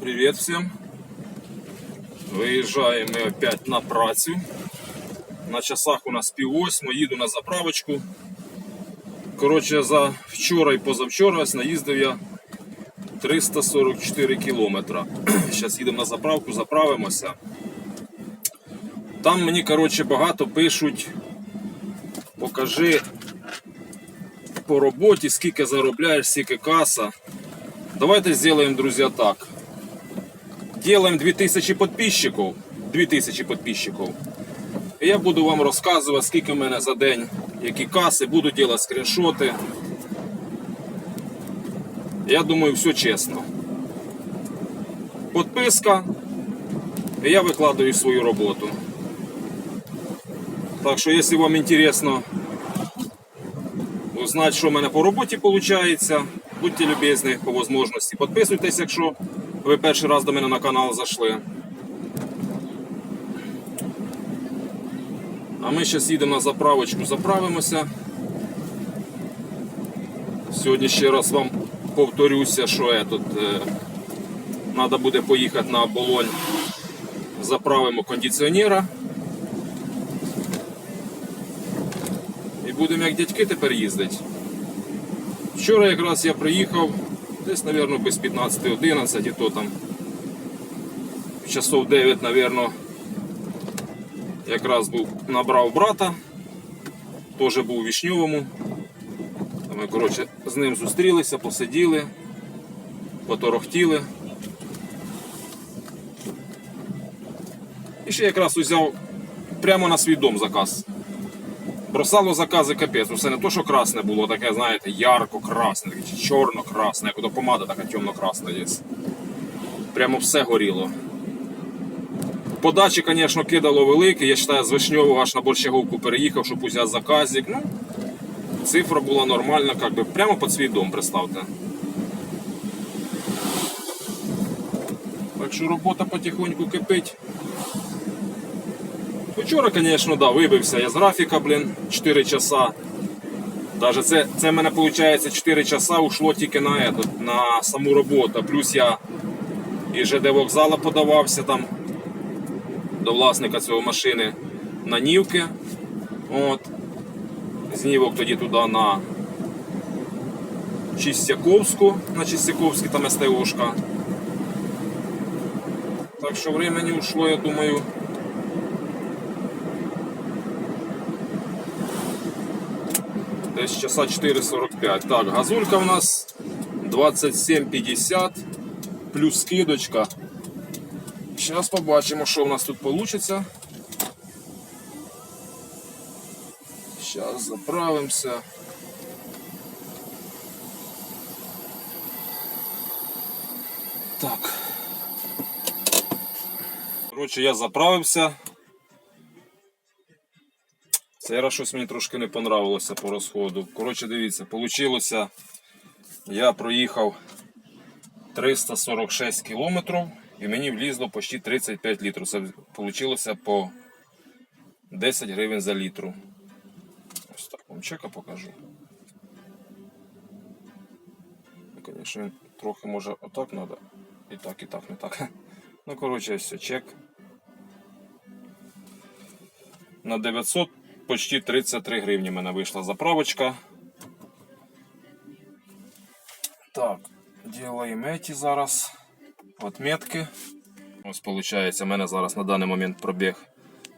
Привет всем. Виїжджаємо опять на працю. На часах у нас пів восьми, їду на заправочку. Коротше, за вчора і позавчора наїздив я 344 кілометра. Зараз їдемо на заправку, заправимося. Там мені коротше, багато пишуть, покажи по роботі, скільки заробляєш, скільки каса. Давайте сделаем, друзья, так. Делаем 2000 подписчиков. 2000 подписчиков. І я буду вам розказувати, скільки в мене за день, які каси, буду робити скріншоти. Я думаю, все чесно. Подписка. І я викладаю свою роботу. Так що, якщо вам інтересно узнати, що в мене по роботі виходить, будьте любезні по можливості. Підписуйтесь, якщо ви перший раз до мене на канал зайшли. А ми зараз їдемо на заправочку, заправимося. Сьогодні ще раз вам повторюся, що е, тут треба буде поїхати на оболонь. Заправимо кондиціонера. І будемо як дядьки тепер їздити. Вчора якраз я приїхав, десь, мабуть, без 15-11, і то там часов 9, мабуть, якраз був, набрав брата, теж був у Вішньовому. Ми, коротше, з ним зустрілися, посиділи, поторохтіли. І ще якраз узяв прямо на свій дом заказ. Бросало закази капець, усе не то, що красне було, таке, знаєте, ярко-красне, чорно-красне, як ото помада така темно-красна є. Прямо все горіло. Подачі, звісно, кидало велике. Я вважаю, з Вишньового аж на Борщаговку переїхав, щоб взяти заказик. Ну, цифра була нормальна, як би, прямо під свій дом, представте. Так що робота потихоньку кипить. Вчора, звісно, да, вибився я з графіка, блін, 4 часа. Даже це, це в мене виходить 4 часа ушло тільки на, этот, на саму роботу. Плюс я і ЖД вокзала подавався там до власника цього машини на Нівки. От. З Нівок тоді туди на Чистяковську, на Чистяковській там СТОшка. Так що времени ушло, я думаю. Десь часа 4.45. Так, газулька у нас 27.50 плюс скидочка. Зараз побачимо, що у нас тут вийде. Зараз заправимося. Так. Коротше, я заправився. Цей раз щось мені трошки не понравилося по розходу. Коротше, дивіться, вийшло, я проїхав 346 кілометрів і мені влізло почти 35 літрів. Це вийшло по 10 гривень за літру. Ось так вам чека покажу. Ну, Звісно, трохи може отак треба. І так, і так, не так. Ну, коротше, все, чек. На 900 почти 33 гривні в мене вийшла заправочка. Так, делаємо эти зараз отметки. Ось виходить, у мене зараз на даний момент пробіг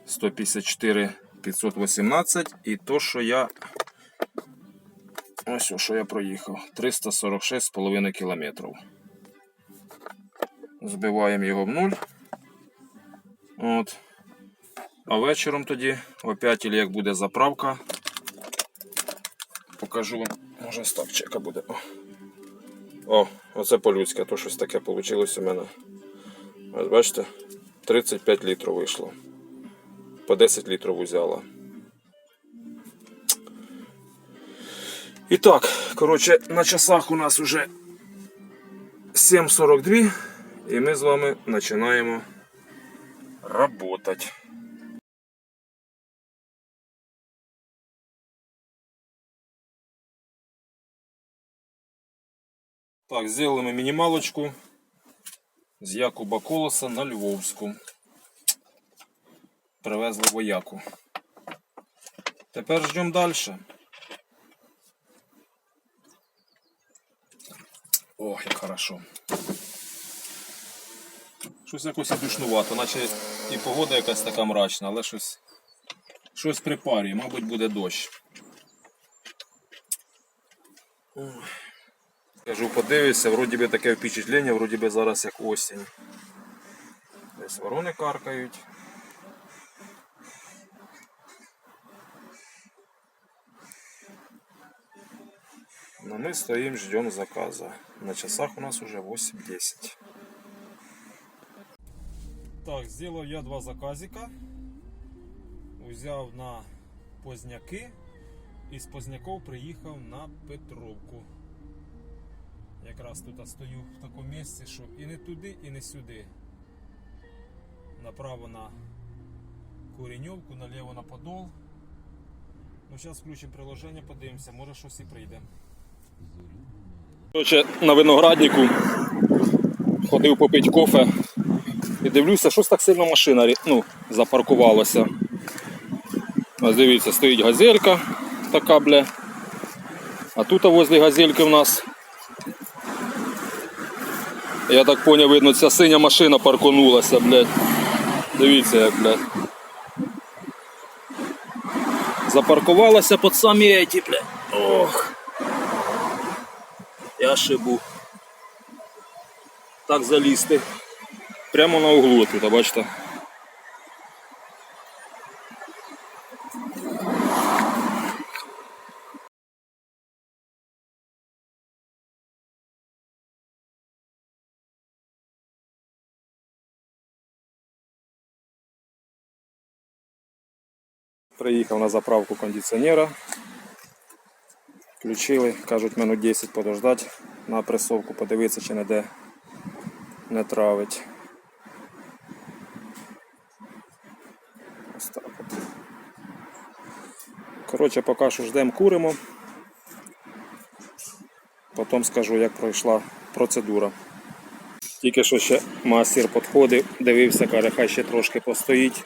154 518 і то, що я ось що я проїхав 346,5 кілометрів. Збиваємо його в нуль. От. А вечором тоді, опять, як буде заправка, покажу вам. Може стоп чека буде. О, О оце по-людськи, то щось таке вийшло у мене. Ось бачите, 35 літрів вийшло. По 10 літрів взяла. І так, коротше, на часах у нас вже 7.42 і ми з вами починаємо работать. Так, сделаем минималочку. з Якуба Колоса на Львовську. Привезли вояку. Тепер ждемо далі. Ох, як хорошо. Щось якось і душнувато, наче і погода якась така мрачна, але щось, щось припарює, мабуть, буде дощ. Ой. Кажу, подивися, вроді би таке впечатлення, вроді би зараз як осінь. Десь ворони каркають. Но мы стоим, ждем заказа. На часах у нас уже 8.10. Так, зробив я два заказика. Узяв на Позняки і з Позняков приїхав на Петровку. Якраз тут стою в такому місці, що і не туди, і не сюди. Направо на Куреньовку, наліво на Подол. Ну, зараз включимо приложення, подивимося, може щось і прийде. Короче, на винограднику ходив попити кофе і дивлюся, щось так сильно машина ну, запаркувалася. Ось дивіться, стоїть газелька така, бля. А тут возле газельки в нас. Я так поняв, видно, ця синя машина парконулася, блядь. Дивіться як, блядь. Запаркувалася під самі еті, блядь. Ох. Я шибу. Так залізти. Прямо на углу тут, бачите. Приїхав на заправку кондиціонера. Включили, кажуть, минут 10 подождати на пресовку, подивитися, чи не де не травить. Ось так от. Коротше, поки що ждемо, куримо. Потім скажу, як пройшла процедура. Тільки що ще мастер підходив, дивився, каже, хай ще трошки постоїть.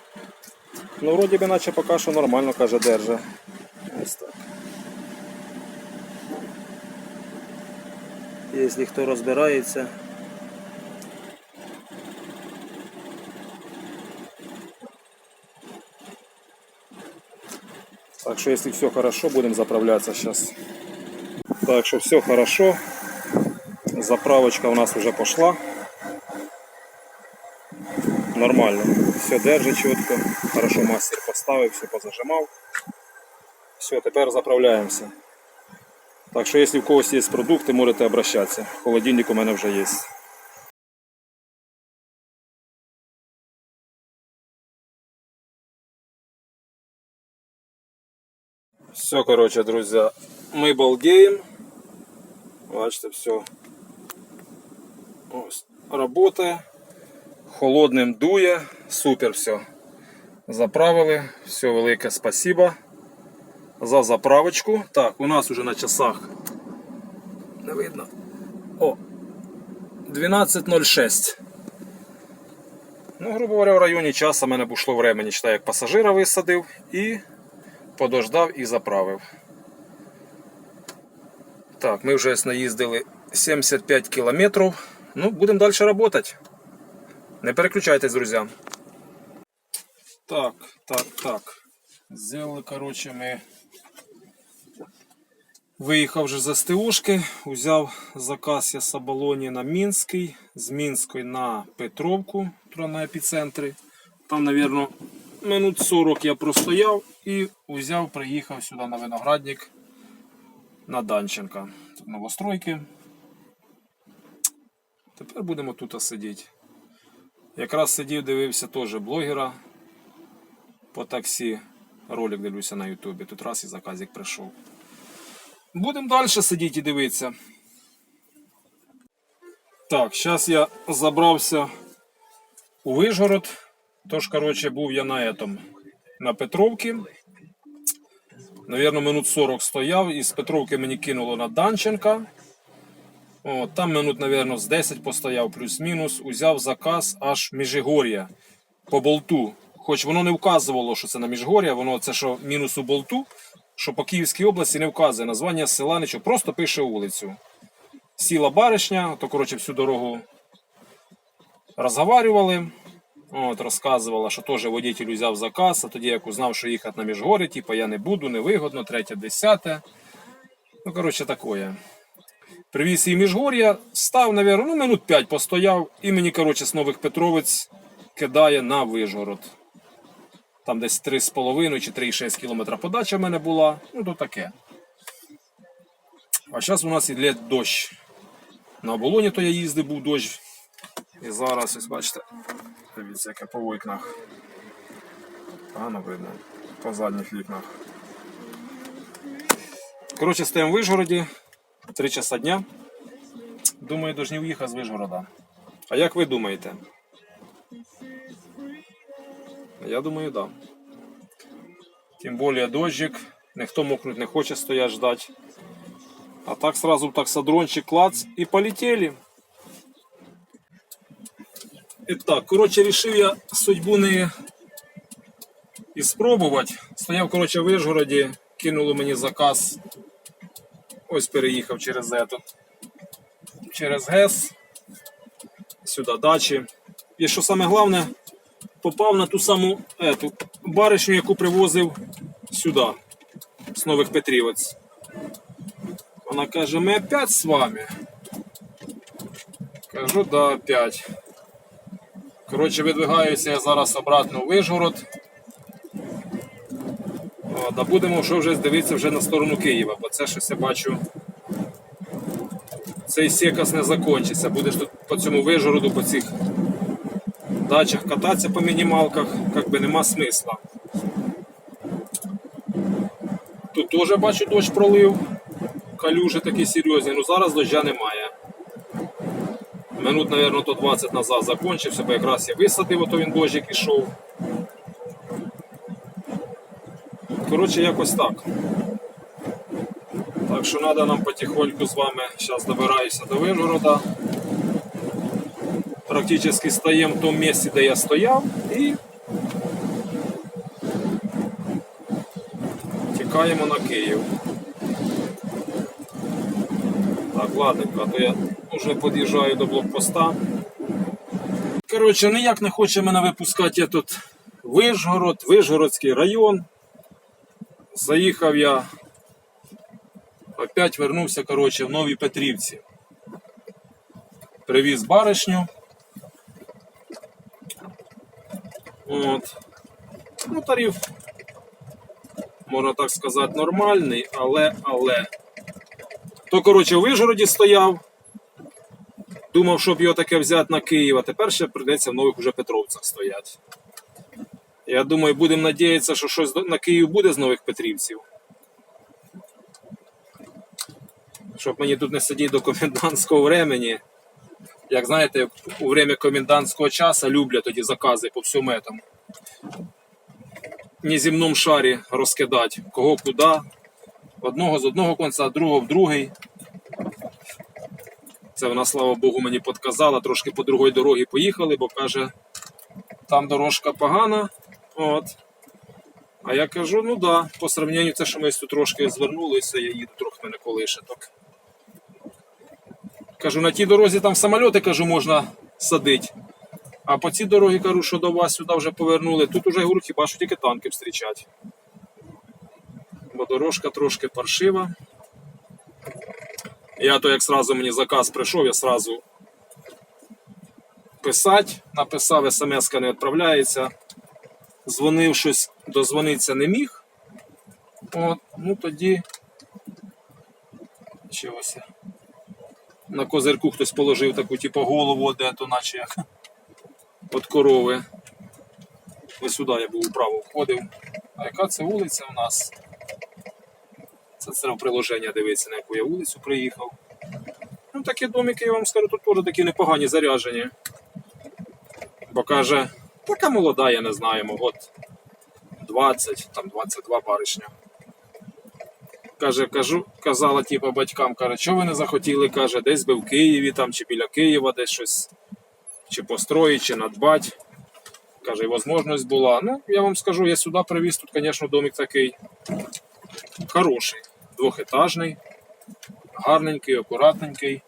Ну, вроді би, наче поки що нормально, каже, держа. Ось так. Якщо хто розбирається. Так что если все хорошо, будем заправляться сейчас. Так что все хорошо. Заправочка у нас уже пошла. Нормально. Все держит четко. Хорошо мастер поставил, все позажимал. Все, тепер заправляємося. Так що, якщо в когось є продукти, можете обращатися. Холодильник у мене вже є. Все, короче, друзья, мы балдеем. Бачите, все. Ось, работає. Холодним дує. Супер все. Заправили. Все, велике спасибо за заправочку. Так, у нас уже на часах. Не видно. О! 12.06. Ну, грубо говоря, в районі часу мене б ушло времени, читаю, як пасажира висадив і подождав і заправив. Так, ми вже наїздили 75 кілометрів. Ну, будемо далі працювати. Не переключайтесь, друзі. Так, так, так. Сделали, короче, ми. Виїхав вже з СТОшки, взяв заказ я з Абалоні на Мінський, з Мінської на Петровку, туди на епіцентрі. Там, мабуть, минут 40 я простояв і взяв, приїхав сюди на виноградник на Данченка. Тут новостройки. Тепер будемо тут сидіти. Якраз сидів, дивився теж блогера по таксі. Ролик дивлюся на Ютубі. Тут раз і заказик прийшов. Будемо далі сидіти і дивитися. Так, зараз я забрався у Вижгород. Тож, коротше, був я на этом, на Петровці. Навірно, минут 40 стояв, і з Петровки мені кинуло на Данченка. О, там минут, мабуть, з 10 постояв, плюс-мінус, узяв заказ аж Міжигор'я по болту. Хоч воно не вказувало, що це на Міжгор'я, воно це що мінус у болту, що по Київській області не вказує названня села нічого, просто пише вулицю. Сіла баришня, то коротше всю дорогу розговарювали. От, розказувала, що теж водитель взяв заказ, а тоді як узнав, що їхати на Міжгорі, типу я не буду, невигодно, третє, десяте. Ну, коротше, такое. Привіз її Міжгор'я, став, навірно, ну, минут 5 постояв, і мені, коротше, з Нових Петровець кидає на Вижгород. Там десь 3,5 чи 3,6 кілометра подача в мене була. Ну, то таке. А зараз у нас іде дощ. На оболоні то я їздив, був дощ. І зараз, ось бачите, дивіться, яке по вікнах. Погано видно. По задніх вікнах. Коротше, стоїмо в Вижгороді. 3 часа дня. Думаю, должны уїхати з Вижгорода. А як ви думаєте? Я думаю, да. Тим більше дощик. Ніхто мокнуть не хоче стоять ждать. А так сразу таксодрончик клац і полетели. І так, коротше, рішив я судьбу не і спробувати. Стояв, коротше, в Вижгороді, кинули мені заказ. Ось переїхав через этот. Через ГЕС. Сюди дачі. І що саме головне, попав на ту саму ету, баришню, яку привозив сюди, з Нових Петрівець. Вона каже, ми опять з вами. Кажу, да, опять. Коротше, видвигаюся я зараз обратно в Вижгород. О, да будемо що вже дивитися вже на сторону Києва, бо це щось я бачу. Цей секас не закінчиться. Будеш тут по цьому Вижгороду, по цих дачах кататися по мінімалках, як би нема смисла. Тут теж бачу дощ пролив. Калюжі такі серйозні, ну зараз доща немає. Минут, мабуть, то 20 назад закінчився, бо якраз я висадив, ото він дощик ішов. Коротше, якось так. Так що треба нам потихоньку з вами. Зараз добираюся до Вижгорода. Практично стоїмо в тому місці, де я стояв, і тікаємо на Київ. Так, ладненько, то я вже під'їжджаю до блокпоста. Коротше, ніяк не хоче мене випускати я тут Вижгород, Вижгородський район. Заїхав я, опять вернувся, коротше, в Новій Петрівці. Привіз баришню. От. Ну, тариф, можна так сказати, нормальний, але, але. То, коротше, в Вижгороді стояв. Думав, щоб його таке взяти на Київ, а тепер ще прийдеться в нових уже Петровцях стояти. Я думаю, будемо надіятися, що щось на Київ буде з нових Петрівців. Щоб мені тут не сидіти до комендантського времени. Як знаєте, у время комендантського часу люблять тоді закази по всьому этому. Неземному шарі розкидати. Кого куди. Одного з одного кінця, другого в другий. Це вона, слава Богу, мені підказала, трошки по другій дорогі поїхали, бо каже, там дорожка погана. От. А я кажу, ну да, по сравненню це, що ми тут трошки звернулися, я їду трохи мене колише. Так. Кажу, на тій дорозі там самольоти кажу, можна садити. А по цій дорогі кажу, що до вас сюди вже повернули. Тут уже говорю, хіба що тільки танки зустрічати. Бо дорожка трошки паршива. Я то як сразу мені заказ прийшов, я сразу писати, написав, смс-ка не відправляється. Дзвонив щось, дозвонитися не міг. От, ну тоді. Чогось. На козирку хтось положив таку, типу, голову, де то наче як від корови. Ось сюди я був вправо входив. А яка це вулиця у нас? Це треба приложення дивитися, на яку я вулицю приїхав. Ну, такі домики, я вам скажу, тут теж такі непогані заряджені. Бо каже, така молода, я не знаю, год 20, там 22 баришня. Каже, кажу, казала типу, батькам, каже, що ви не захотіли, каже, десь би в Києві там, чи біля Києва десь щось, чи построїть, чи надбать. Каже, і можливість була. Ну, я вам скажу, я сюди привіз, тут, звісно, домик такий хороший, двохетажний, гарненький, акуратненький.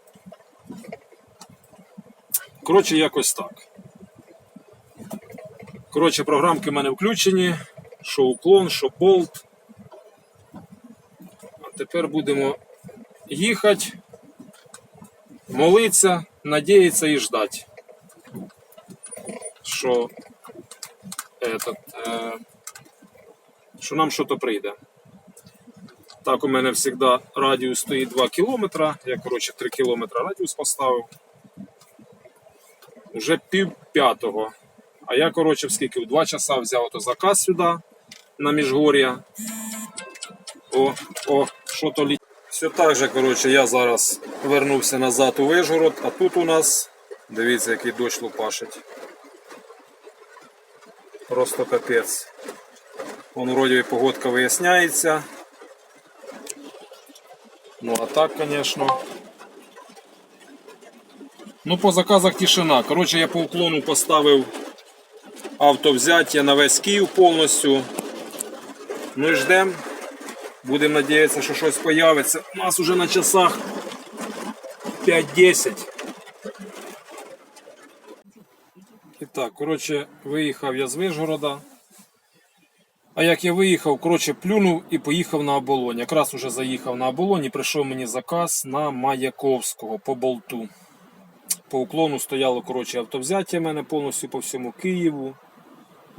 Коротше, якось так. Коротше, програмки в мене включені, що уклон, що болт. А тепер будемо їхати, молитися, надіятися і ждати. Що, этот, е, що нам щось прийде. Так, у мене завжди радіус стоїть 2 км. Я, коротше, 3 км радіус поставив. Уже пів п'ятого. А я, коротше, в скільки в 2 часа взяв ото заказ сюди на міжгор'я. О, о, що то лі. Все так же, коротше, я зараз вернувся назад у Вишгород, а тут у нас, дивіться, який дощ лупашить. Просто капець. Вон вроді погодка виясняється. Ну а так, звісно. Ну, по заказах тишина. Коротше, я по уклону поставив автовзяття на весь Київ повністю. І ждемо. Будемо надіятися, що щось появиться. У нас вже на часах 5-10. І так, коротше, виїхав я з Вишгорода. А як я виїхав, коротше, плюнув і поїхав на оболонь. Якраз уже заїхав на оболонь і прийшов мені заказ на Маяковського по болту. По уклону стояло коротше, автовзяття в мене повністю по всьому Києву.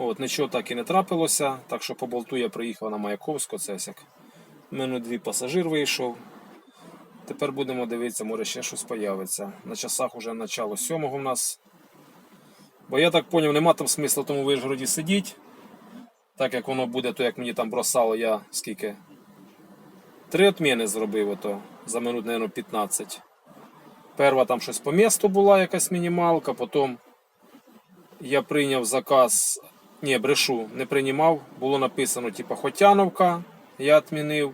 От, Нічого так і не трапилося, так що по болту я приїхав на Маяковського, це як. У мене дві пасажир вийшов. Тепер будемо дивитися, може ще щось появиться. На часах вже начало сьомого в нас. Бо я так зрозумів, нема там смисла тому Вишгороді сидіти. Так як воно буде, то як мені там бросало, я скільки? Три отміни зробив ото за минут, мабуть, 15. Перша там щось по місту була якась мінімалка, потім я прийняв заказ. Ні, брешу, не приймав. Було написано, типу, Хотяновка, я відмінив.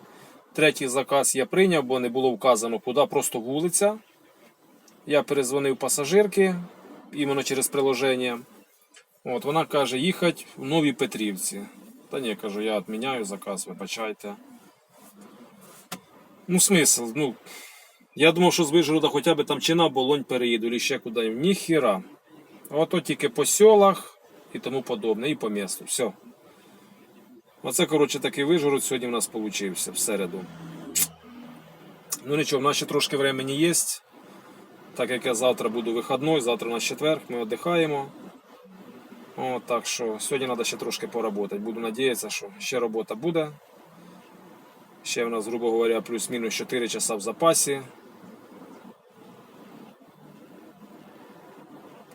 Третій заказ я прийняв, бо не було вказано, куди, просто вулиця. Я перезвонив пасажирки, іменно через приложення. От, вона каже, їхати в Новій Петрівці. Та ні, кажу, я відміняю заказ, вибачайте. Ну, смисл, ну. Я думав, що з Вижгорода хоча б там чи на Болонь переїду, чи ще куди. Ніхіра. Ото тільки по селах і тому подобне, і по місту. Все. Оце, коротше, такий Вижгород сьогодні в нас получився в середу. Ну нічого, в нас ще трошки времени є. Так як я завтра буду вихідний, завтра у нас четверг, ми віддихаємо. О, так що сьогодні треба ще трошки поработати. Буду надіятися, що ще робота буде. Ще в нас, грубо говоря, плюс-мінус 4 часа в запасі.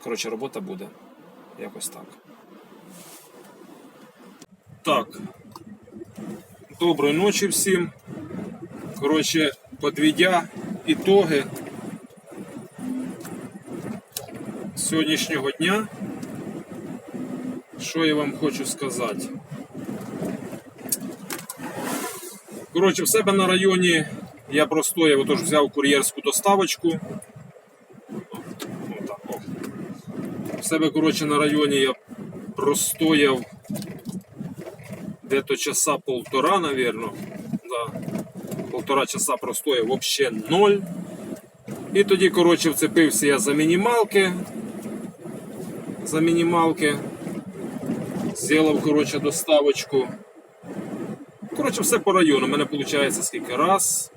Коротше, робота буде. Якось так. Так. Доброї ночі всім. Коротше, підведя ітоги сьогоднішнього дня. Що я вам хочу сказати? Коротше, в себе на районі я простояв, отож взяв кур'єрську доставочку. В себе, коротше, на районі я простояв где-то часа полтора, наверное. Да. Полтора часа простояв вообще ноль. І тоді, коротше, вцепився я за мінімалки. За мінімалки. Зробив, коротше, доставочку. Коротше, все по району. У мене виходить скільки раз.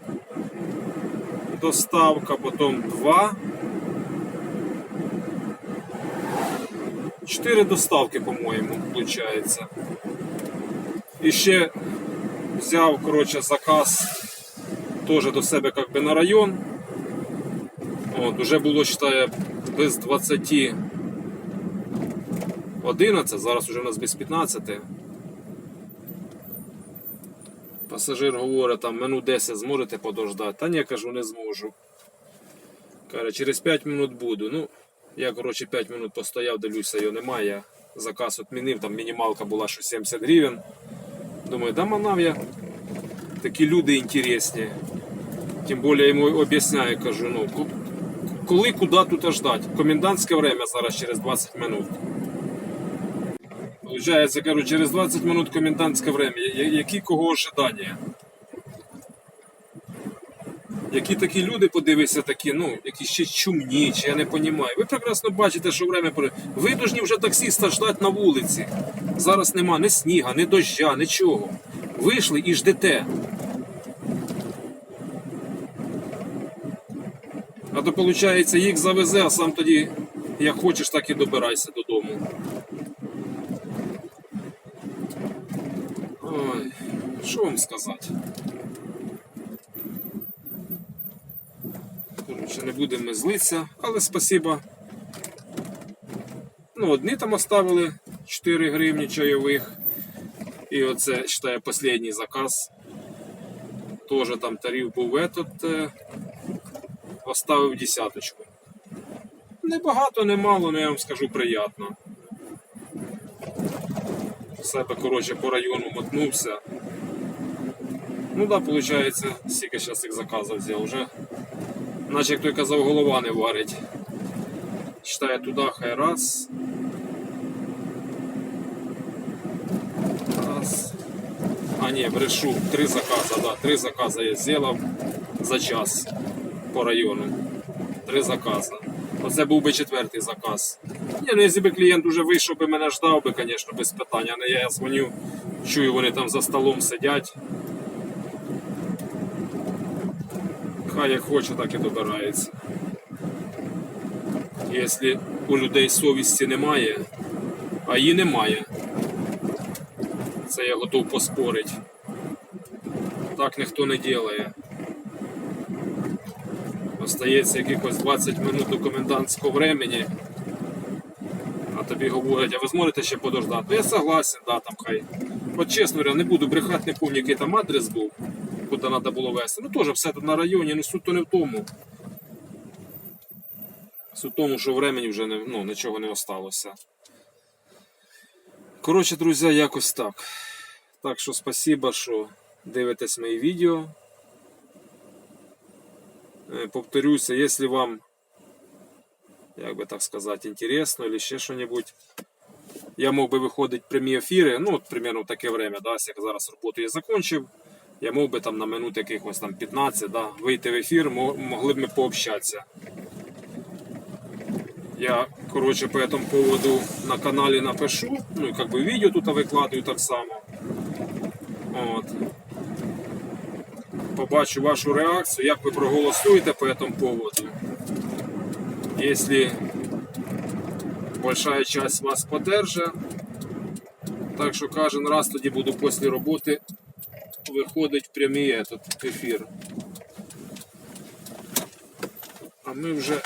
Доставка, потім два. Чотири доставки, по-моєму, виходить. І ще взяв, коротше, заказ теж до себе как би, на район. От, уже було, вважаю, без 20 11, зараз уже у нас без 15. Пасажир говорить, там минут 10 зможете подождати. Та ні, кажу, не зможу. Каже, через 5 минут буду. Ну, я, коротше, 5 минут постояв, дивлюся, його немає. Я заказ відмінив, там мінімалка була що 70 гривень. Думаю, да манав я. такі люди інтересні. Тим більше йому об'ясняю, кажу, ну, коли, куди тут ждать? Комендантське время зараз через 20 минут. Получається, кажу, через 20 минут комендантське время. Які кого ожидання? Які такі люди, подивися, такі, ну, які ще чумні, чи я не розумію. Ви прекрасно бачите, що время Ви должні вже таксиста ждати на вулиці. Зараз нема ні сніга, ні доща, нічого. Вийшли і ждете. А то виходить, їх завезе, а сам тоді, як хочеш, так і добирайся додому. Ой, що вам сказати? Коротше, не будемо злитися, але спасіба. Ну, одні там оставили 4 гривні чайових. І оце, вважаю, останній заказ. Тоже там тариф був этот, е, оставив десяточку. Небагато, немало, але я вам скажу приємно. Себе, коротше, по району мотнувся. Ну да, виходить, скільки зараз їх заказів взяв вже. Наче як той казав, голова не варить. Читає туди, хай. Раз. А ні, брешу, три закази, да, три закази я зробив за час по району. Три закази. Оце був би четвертий заказ. Ні, ну якщо б клієнт уже вийшов би мене ждав би, звісно, без питань. А не я дзвоню, чую, вони там за столом сидять. Хай як хоче, так і добирається. Якщо у людей совісті немає, а її немає, це я готов поспорити. Так ніхто не робить. Остається якихось 20 минут до комендантського времени, а тобі говорять, а ви зможете ще подождати? Ну, Я согласен, да, там хай. От чесно говоря, не буду брехати, не пам'ятаю, який там адрес був, куди треба було вести. Ну теж все тут на районі, ну суть то не в тому. Суть в тому, що времени вже не, ну, нічого не осталося. Коротше, друзі, якось так. Так що спасибо, що дивитесь мої відео. Е, Повторюся, якщо вам, як би так сказати, інтересно или ще що-небудь, я мог би виходити прямі ефіри, ну, от примерно в таке время, да, як зараз роботу я закончив, я мог би там на минут якихось там 15, да, вийти в ефір, могли б ми пообщатися. Я, короче, по этому поводу на каналі напишу, ну и как бы видео тут викладаю так само. От. Побачу вашу реакцію, як ви проголосуєте по этому поводу. Если большая часть вас поддержит, так що кожен раз тоді буду після роботи виходить в прямий этот ефір. А ми вже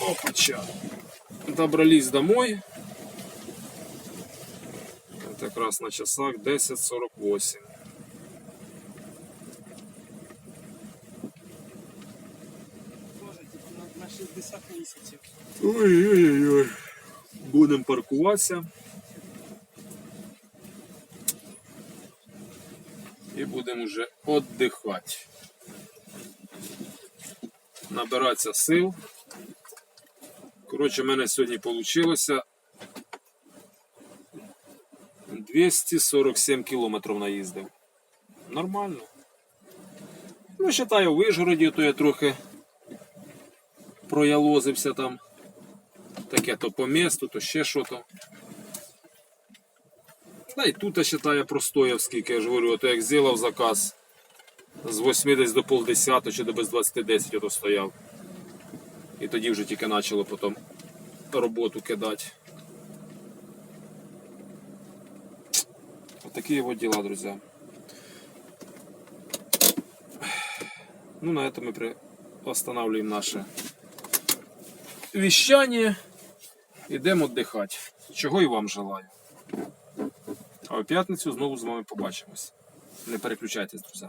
Опача. Добрались домой. Это как раз на часах 10.48. Тоже типу, на, на 60 місяців. Ой-ой-ой. Будемо паркуватися. І будемо вже віддихати. Набиратися сил. Коротше, в мене сьогодні вийшло 247 кілометрів наїздив. Нормально. Ну, вважаю, в Вишгороді, то я трохи проялозився там. Таке то по місту, то ще що то. Та й тут я вважаю простояв, скільки я ж говорю, то як зробив заказ з 8 десь до полдесятого чи до без 20.10 ото стояв. І тоді вже тільки почало потім роботу кидати. Такие вот дела, друзья. Ну, на этом мы при... останавливаем наше вещание. Ідемо віддихати. Чого і вам желаю. А в п'ятницю знову з вами побачимось. Не переключайтесь, друзі.